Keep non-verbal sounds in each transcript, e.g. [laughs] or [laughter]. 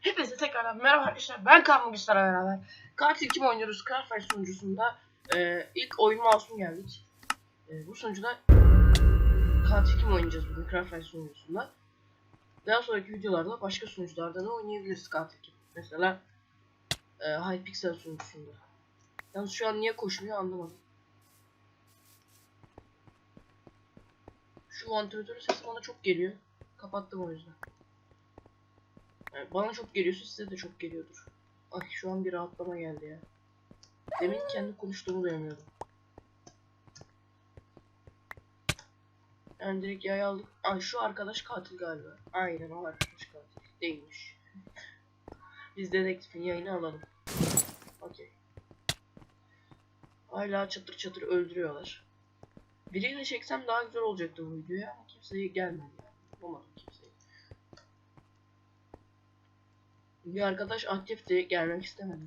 Hepinize tekrardan merhaba arkadaşlar. Ben Kaan Mugistar'la beraber Katil kim oynuyoruz? Craftfire sunucusunda e, ilk oyun masum geldik. E, bu sunucuda Katil kim oynayacağız bugün Craftfire sunucusunda. Daha sonraki videolarda başka sunucularda da oynayabiliriz Katil kim. Mesela e, Hypixel sunucusunda. Yalnız şu an niye koşmuyor anlamadım. Şu vantilatörün sesi bana çok geliyor. Kapattım o yüzden. Yani bana çok geliyorsa size de çok geliyordur. Ay şu an bir rahatlama geldi ya. Demin kendi konuştuğumu duyamıyordum. Yani direkt yay aldık. Ay şu arkadaş katil galiba. Aynen o arkadaş katil. Değilmiş. Biz dedektifin yayını alalım. Okey. Hala çatır çatır öldürüyorlar. Biriyle çeksem daha güzel olacaktı bu videoya kimseye gelmedi yani. Bulamadım kimseyi. Bir arkadaş aktifti gelmek istemedi.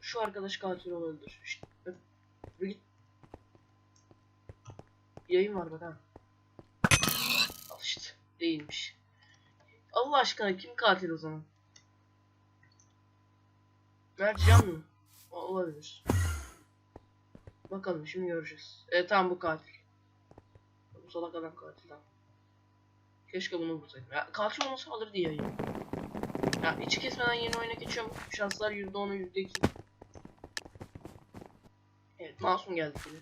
Şu arkadaş katil olabilir. Şşt, git. Yayın var bak ha. Al işte. Değilmiş. Allah aşkına kim katil o zaman? Mertcan mı? O- Olabilir. Bakalım şimdi göreceğiz. Evet tamam bu katil. Bu salak adam katil tamam. Keşke bunu vursaydım. Ya katil olmasa alırdı yayını. Ya içi kesmeden yeni oyuna geçiyorum. Şanslar %10'u %2. Evet masum geldi yine.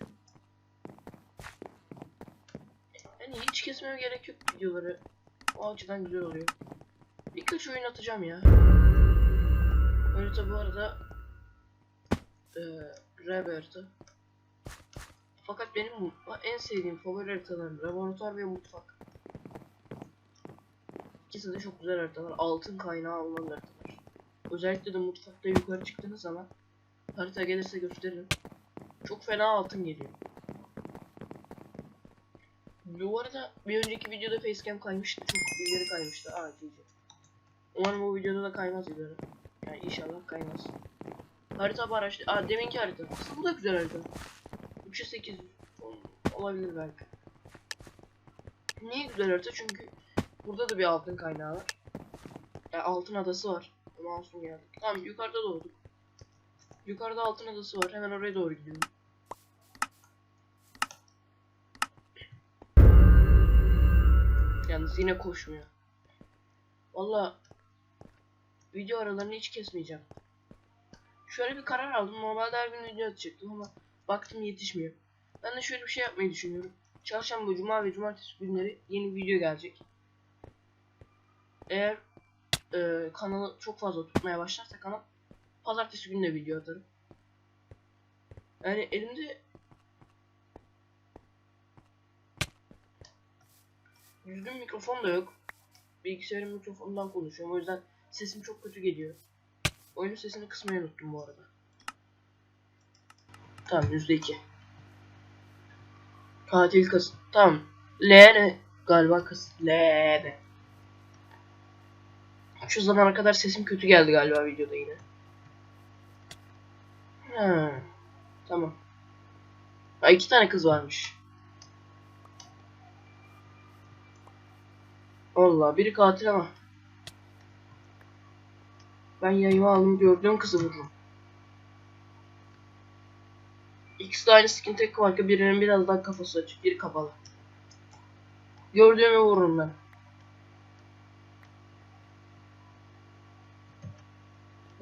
Yani hiç kesmeme gerek yok videoları. O açıdan güzel oluyor. Birkaç oyun atacağım ya. Harita bu arada bir harita. Fakat benim en sevdiğim favori haritalarım laboratuvar ve mutfak. İkisi de çok güzel haritalar. Altın kaynağı olan haritalar. Özellikle de mutfakta yukarı çıktığınız zaman harita gelirse gösteririm. Çok fena altın geliyor. Bu arada bir önceki videoda facecam kaymıştı. Çok ileri kaymıştı. Aa. Umarım bu videoda da kaymaz ileri. Yani inşallah kaymaz. Harita baraj. Aa deminki harita. Bu da güzel harita. 3'e 8 olabilir belki. Niye güzel harita? Çünkü burada da bir altın kaynağı var. Yani altın adası var. Masum geldik. Tamam yukarıda doğduk. Yukarıda altın adası var. Hemen oraya doğru gidiyorum. Yalnız yine koşmuyor. Valla video aralarını hiç kesmeyeceğim. Şöyle bir karar aldım. Normalde her gün video atacaktım ama baktım yetişmiyor. Ben de şöyle bir şey yapmayı düşünüyorum. Çarşamba, cuma ve cumartesi günleri yeni video gelecek. Eğer e, kanalı çok fazla tutmaya başlarsa kanal pazartesi günü de video atarım. Yani elimde düzgün mikrofon da yok. Bilgisayarın mikrofonundan konuşuyorum. O yüzden sesim çok kötü geliyor. Oyunun sesini kısmayı unuttum bu arada. Tamam yüzde iki. Katil kız. Tamam. L? Galiba kız. L ne? Şu zamana kadar sesim kötü geldi galiba videoda yine. Ha. Tamam. Ha iki tane kız varmış. Allah biri katil ama. Ben yayımı aldım gördüğüm kızı vururum. İkisi de aynı skin tek farkı birinin biraz daha kafası açık, biri kapalı. Gördüğümü vururum ben.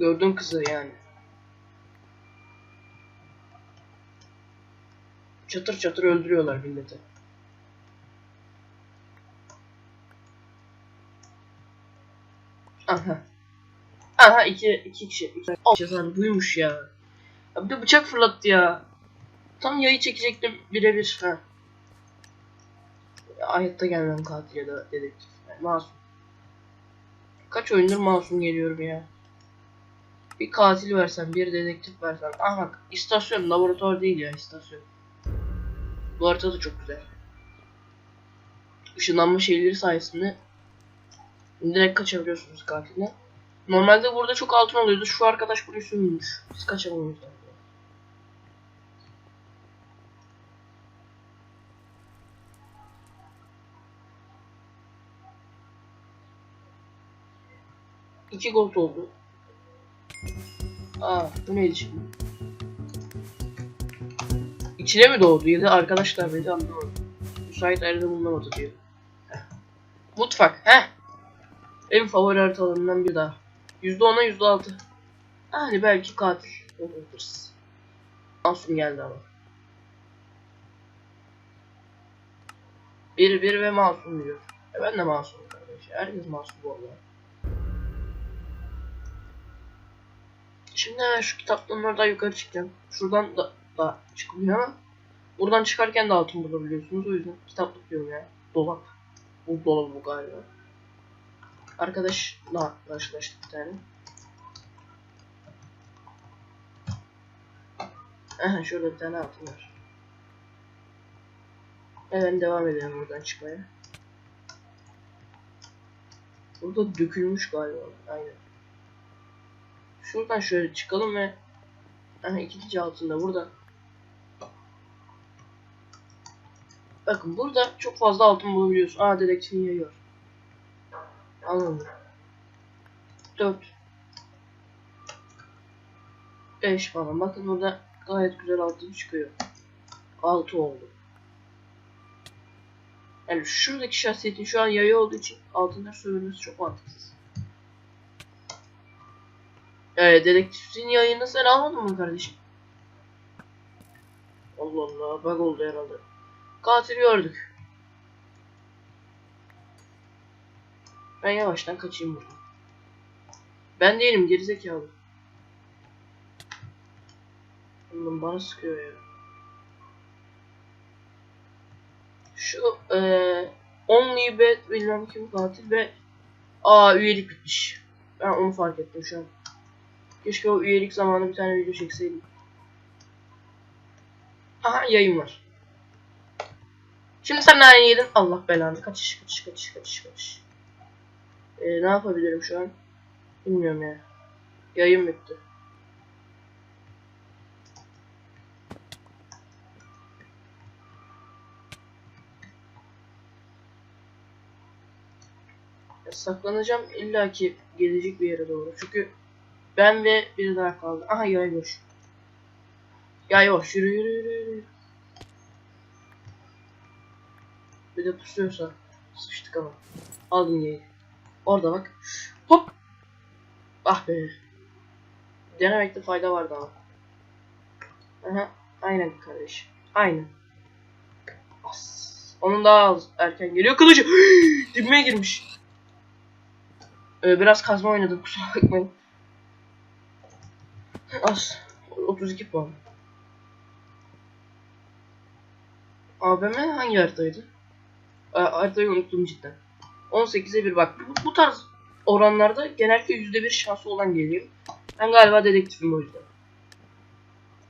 Gördüğüm kızı yani. Çatır çatır öldürüyorlar milleti. Aha. Aha iki, iki kişi. İki, oh, cezanı buymuş ya. ya. Bir de bıçak fırlattı ya. Tam yayı çekecektim birebir. Ha. Ya, Hayatta gelmem katil ya da dedektif. Yani masum. Kaç oyundur masum geliyorum ya. Bir katil versen, bir dedektif versen. Ah istasyon, laboratuvar değil ya istasyon. Bu harita da çok güzel. Işınlanma şeyleri sayesinde direkt kaçabiliyorsunuz katiline. Normalde burada çok altın oluyordu. Şu arkadaş burayı sürmüş. Biz kaçamıyoruz. İki gol oldu. Aa bu neydi şimdi? İçine mi doğdu ya da arkadaşlar mıydı anlamadım. Müsait arada bulunamadı diyor. Heh. Mutfak. Heh. En favori haritalarından bir daha. %10'a %6. Yani belki katil olabiliriz. Masum geldi ama. Bir bir ve masum diyor. E ben de masumum kardeş. Herkes masum bu arada. Şimdi şu kitaptan oradan yukarı çıkacağım. Şuradan da, da çıkılıyor ama buradan çıkarken de altın bulabiliyorsunuz. O yüzden kitaplık diyorum ya. Dolap. Bu dolap bu galiba. Arkadaşla karşılaştık bir tane. Aha şurada bir tane altın var. Hemen devam edelim buradan çıkmaya. Burada dökülmüş galiba. Aynen. Şuradan şöyle çıkalım ve Aha ikinci altında burada. Bakın burada çok fazla altın bulabiliyorsun. Aa dedektifin yayıyor. Anladım. 4 5 falan. Bakın burada gayet güzel altın çıkıyor. 6 oldu. Yani şuradaki şahsiyetin şu an yayı olduğu için altınlar sömürmesi çok mantıksız. Ee, dedektifin yayını sen almadın mı kardeşim? Allah Allah bug oldu herhalde. Katil gördük. Ben yavaştan kaçayım buradan. Ben değilim gerizekalı. Oğlum bana sıkıyor ya. Şu eee Only Bet bilmem kim katil ve Aa üyelik bitmiş. Ben onu fark ettim şu an. Keşke o üyelik zamanı bir tane video çekseydim. Aha yayın var. Şimdi sen nane yedin. Allah belanı. Kaçış kaçış kaçış kaçış kaçış. Ee, ne yapabilirim şu an? Bilmiyorum ya. Yayın bitti. Saklanacağım illaki gelecek bir yere doğru. Çünkü ben ve biri daha kaldı. Aha yay boş. Yay boş. Yürü yürü yürü yürü. Bir de pusuyorsa sıçtık ama. Aldım yayı. Orada bak. Hop. Ah be. Denemekte fayda vardı ama. Aha. Aynen kardeş. Aynen. As. Onun daha az erken geliyor kılıcı. [gasps] Dibime girmiş. Ee, biraz kazma oynadım kusura bakmayın. Az. 32 puan. ABM hangi haritaydı? Ee, haritayı unuttum cidden. 18'e 1 bak. Bu, bu tarz oranlarda genellikle %1 şansı olan geliyor. Ben galiba dedektifim o yüzden.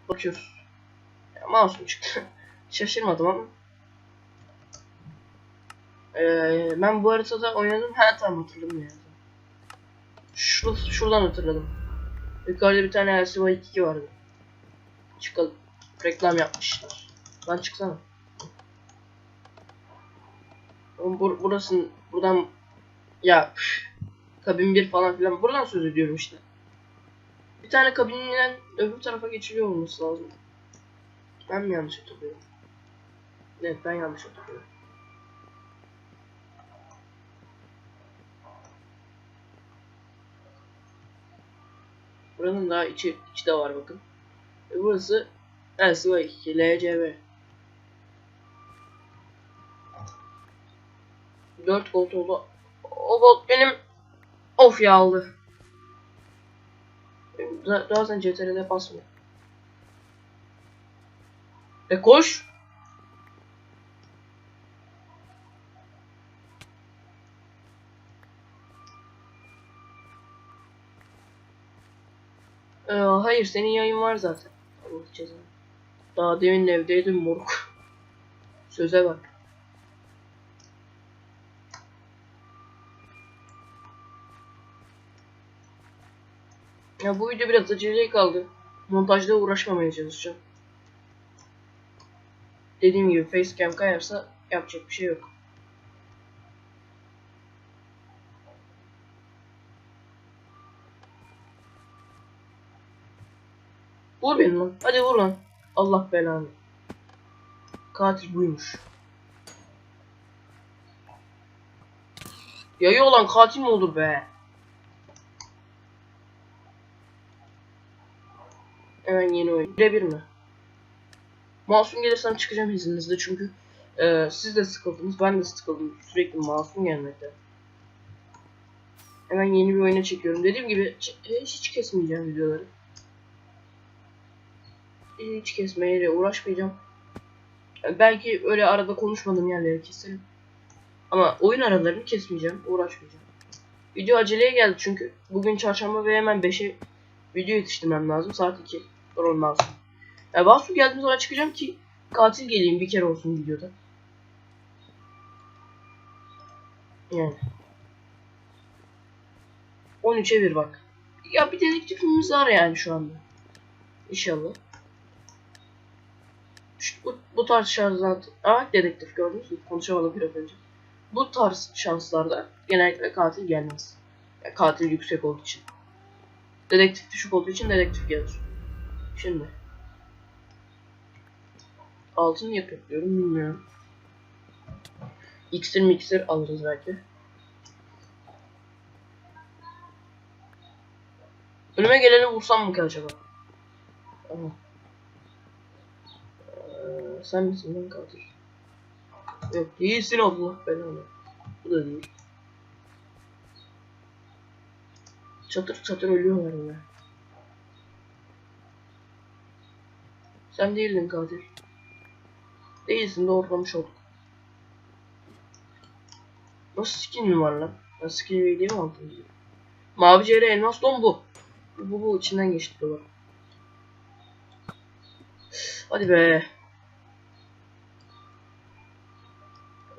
Bakıyoruz. Ya, masum çıktı. [laughs] Şaşırmadım ama. Ee, ben bu haritada oynadım. Ha tamam hatırladım ya. Şur şuradan hatırladım. Yukarıda bir tane LCY 2 vardı. Çıkalım. Reklam yapmışlar. Lan çıksana. Oğlum bur burası buradan ya üf, kabin bir falan filan buradan söz ediyorum işte. Bir tane kabinden öbür tarafa geçiliyor olması lazım. Ben mi yanlış hatırlıyorum? Evet ben yanlış hatırlıyorum. Buranın daha içi, içi de var bakın. Ve burası LCY 2 LCB. 4 gold oldu. O gold benim of ya aldı. Da- Bazen CTRL'de basmıyor. E koş. Ee, hayır senin yayın var zaten. Allah cezanı. Daha demin evdeydim moruk. [laughs] Söze bak. Ya bu video biraz aceleye kaldı. Montajda uğraşmamaya çalışacağım. Dediğim gibi facecam kayarsa yapacak bir şey yok. Vur beni lan. Hadi vur lan. Allah belanı. Katil buymuş. Yayı olan katil mi olur be? Hemen yeni oyun. Birebir mi? Masum gelirsem çıkacağım izninizle çünkü e, siz de sıkıldınız ben de sıkıldım sürekli masum gelmekte. Hemen yeni bir oyuna çekiyorum. Dediğim gibi hiç, hiç kesmeyeceğim videoları. Hiç kesmeyle uğraşmayacağım. Yani belki öyle arada konuşmadığım yerleri keserim. Ama oyun aralarını kesmeyeceğim, uğraşmayacağım. Video aceleye geldi çünkü bugün çarşamba ve hemen 5'e video yetiştirmem lazım. Saat 2 sorun lazım. Yani Vasu geldiğim zaman çıkacağım ki katil geleyim bir kere olsun videoda. Yani. 13'e 1 bak. Ya bir dedektifimiz var yani şu anda. İnşallah. Bu, bu tarz şanslar... Aa dedektif gördünüz mü? Konuşamadım biraz önce. Bu tarz şanslarda genellikle katil gelmez. Yani katil yüksek olduğu için. Dedektif düşük olduğu için dedektif gelir. Şimdi. Altın yapıyorum bilmiyorum. İksir miksir alırız belki. Önüme geleni vursam mı ki acaba? Tamam. Sen misin lan katil? Yok değilsin Allah belanı. Bu da değil. Çatır çatır ölüyorlar yine. Sen değildin katil. Değilsin doğrulamış olduk. Nasıl skin mi var lan? Ben skin mi mi aldım? Mavi ceyre elmas don bu. Bu bu içinden geçti dolar. Hadi be.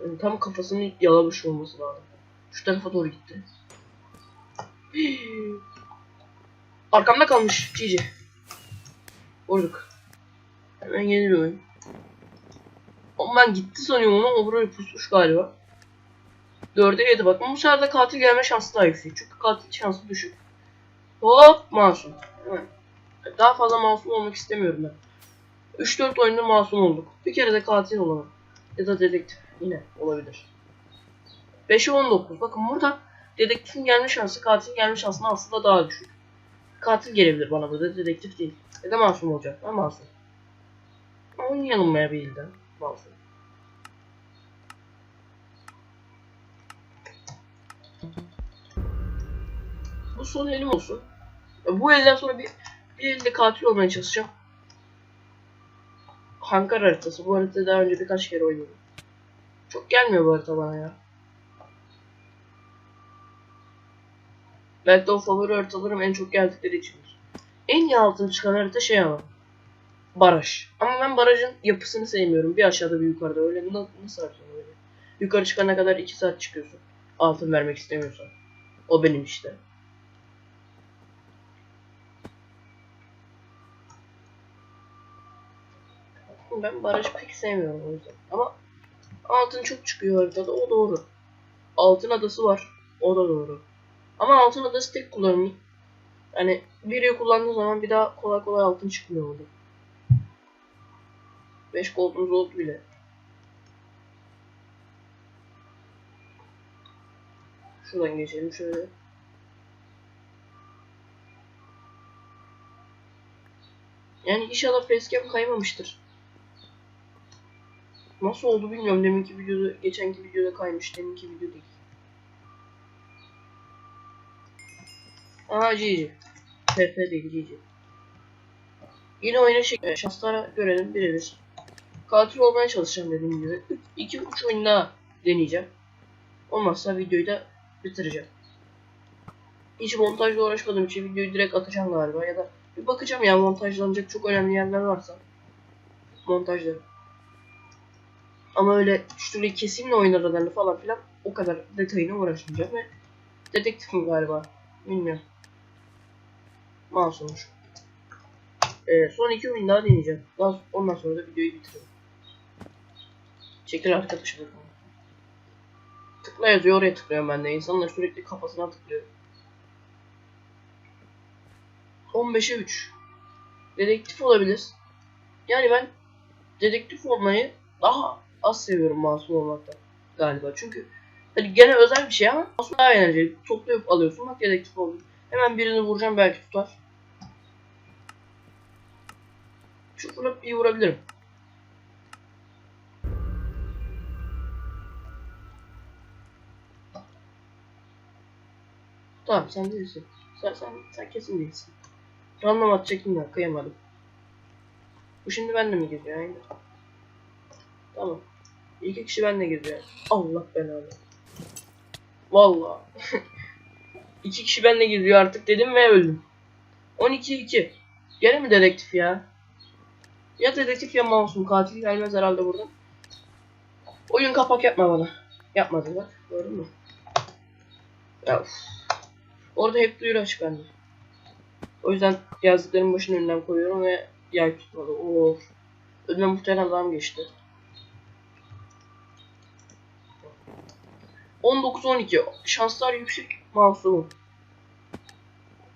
Yani tam kafasını yalamış olması lazım. Şu tarafa doğru gitti. [gasps] Arkamda kalmış Cici. Vurduk. Hemen yeni. Ama ben gitti sanıyorum ama o buraya pusmuş galiba. 4'e 7 bakın bu sefer de katil gelme şansı daha yüksek. Çünkü katil şansı düşük. Hop masum. Evet. Daha fazla masum olmak istemiyorum ben. 3-4 oyunda masum olduk. Bir kere de katil olalım. Ya da dedektif yine olabilir. 5'e 19. Bakın burada dedektifin gelme şansı katilin gelme şansından aslında daha düşük. Katil gelebilir bana burada dedektif değil. Ya da masum olacak. Ben masum. Oynayalım ya bir ilden. Masum. Bu son elim olsun. Bu elden sonra bir, bir elde katil olmaya çalışacağım. Hankar haritası. Bu haritayı daha önce birkaç kere oynadım. Çok gelmiyor bu harita bana ya. Belki de o favori haritalarım en çok geldikleri içindir. En iyi altın çıkan harita şey ama. Baraj. Ama ben barajın yapısını sevmiyorum. Bir aşağıda bir yukarıda. Öyle na- nasıl harita öyle? Yukarı çıkana kadar 2 saat çıkıyorsun. Altın vermek istemiyorsan. O benim işte. Ben baraj pek sevmiyorum o yüzden. Ama altın çok çıkıyor haritada o doğru. Altın adası var. O da doğru. Ama altın adası tek kullanımlı. Yani biri kullandığı zaman bir daha kolay kolay altın çıkmıyor orada. 5 gold'umuz oldu bile. Şuradan geçelim şöyle. Yani inşallah facecam kaymamıştır. Nasıl oldu bilmiyorum. Deminki videoda, geçenki videoda kaymış. Deminki video değil. Aha GG. TF değil GG. Yine oyuna şey, şanslara görelim birebir. Katil olmaya çalışacağım dediğim gibi. 2-3 oyun daha deneyeceğim. Olmazsa videoyu da bitireceğim. Hiç montajla uğraşmadığım için videoyu direkt atacağım galiba ya da bir bakacağım ya montajlanacak çok önemli yerler varsa montajlarım. Ama öyle şurayı keseyim de oyun aralarını falan filan o kadar detayına uğraşmayacağım ve dedektifim galiba. Bilmiyorum. Mouse olmuş. Ee, son iki oyun daha deneyeceğim. Daha ondan sonra da videoyu bitiriyorum. Çekil arkadaşım. Tıkla yazıyor oraya tıklıyorum ben de. İnsanlar sürekli kafasına tıklıyor. 15'e 3. dedektif olabilir. Yani ben dedektif olmayı daha az seviyorum masum olmaktan galiba. Çünkü hani gene özel bir şey ama aslında daha eğlenceli. Toplayıp alıyorsun bak dedektif oldun. Hemen birini vuracağım belki tutar. Şu vurup iyi vurabilirim. Tamam sen değilsin. Sen, sen, sen kesin değilsin. Random atacaktım ben kıyamadım. Bu şimdi benle mi geziyor aynen. Tamam. İki kişi benle geziyor. Allah belanı. Vallahi. [laughs] İki kişi benle geziyor artık dedim ve öldüm. 12-2. Gene mi dedektif ya? Ya dedektif ya masum katil gelmez herhalde buradan. Oyun kapak yapma bana. Yapmadı bak. Gördün mü? Ya uf. Orada hep duyuru açık bende. O yüzden yazdıklarım başının önünden koyuyorum ve yay tutmadı. Of. Önüme muhtemelen adam geçti. 19-12. Şanslar yüksek. Masumum.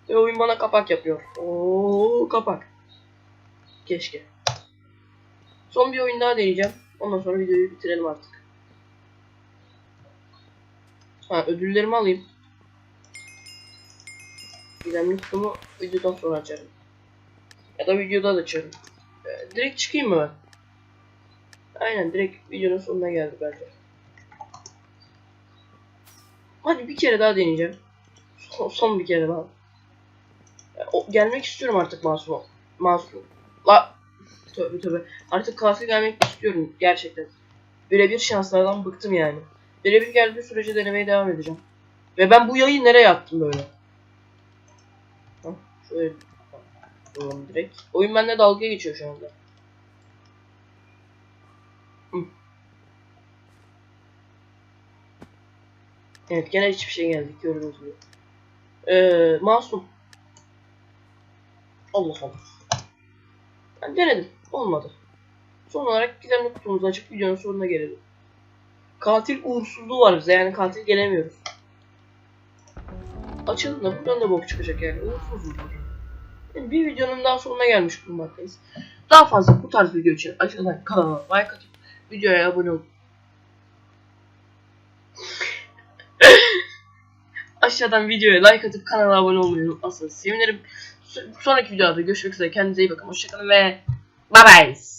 Ve oyun bana kapak yapıyor. Oo kapak. Keşke. Son bir oyun daha deneyeceğim. Ondan sonra videoyu bitirelim artık. Ha ödüllerimi alayım. Gizemli kutumu videodan sonra açarım. Ya da videoda da açarım. Ee, direkt çıkayım mı ben? Aynen direkt videonun sonuna geldi bence. Hadi bir kere daha deneyeceğim. Son, son bir kere daha. O, gelmek istiyorum artık masuma. Masum. La. Tövbe tövbe. Artık katil gelmek istiyorum gerçekten. Birebir şanslardan bıktım yani. Birebir geldiği sürece denemeye devam edeceğim. Ve ben bu yayı nereye attım böyle? Hah, şöyle Oğlum direkt. Oyun bende dalga geçiyor şu anda. Hı. Evet gene hiçbir şey geldik gördüğünüz gibi. Ee, masum. Allah Allah. Ben denedim. Olmadı. Son olarak gizemli kutumuzu açıp videonun sonuna gelelim. Katil uğursuzluğu var bize yani katil gelemiyoruz. Açalım da buradan da bok çıkacak yani uğursuzluk. Yani bir videonun daha sonuna gelmiş bulunmaktayız. Daha fazla bu tarz video için aşağıdan kanala like atıp videoya abone olun. Aşağıdan videoya like atıp kanala abone olmayı unutmazsanız sevinirim. Sonraki videoda görüşmek üzere. Kendinize iyi bakın. Hoşçakalın ve bye bye.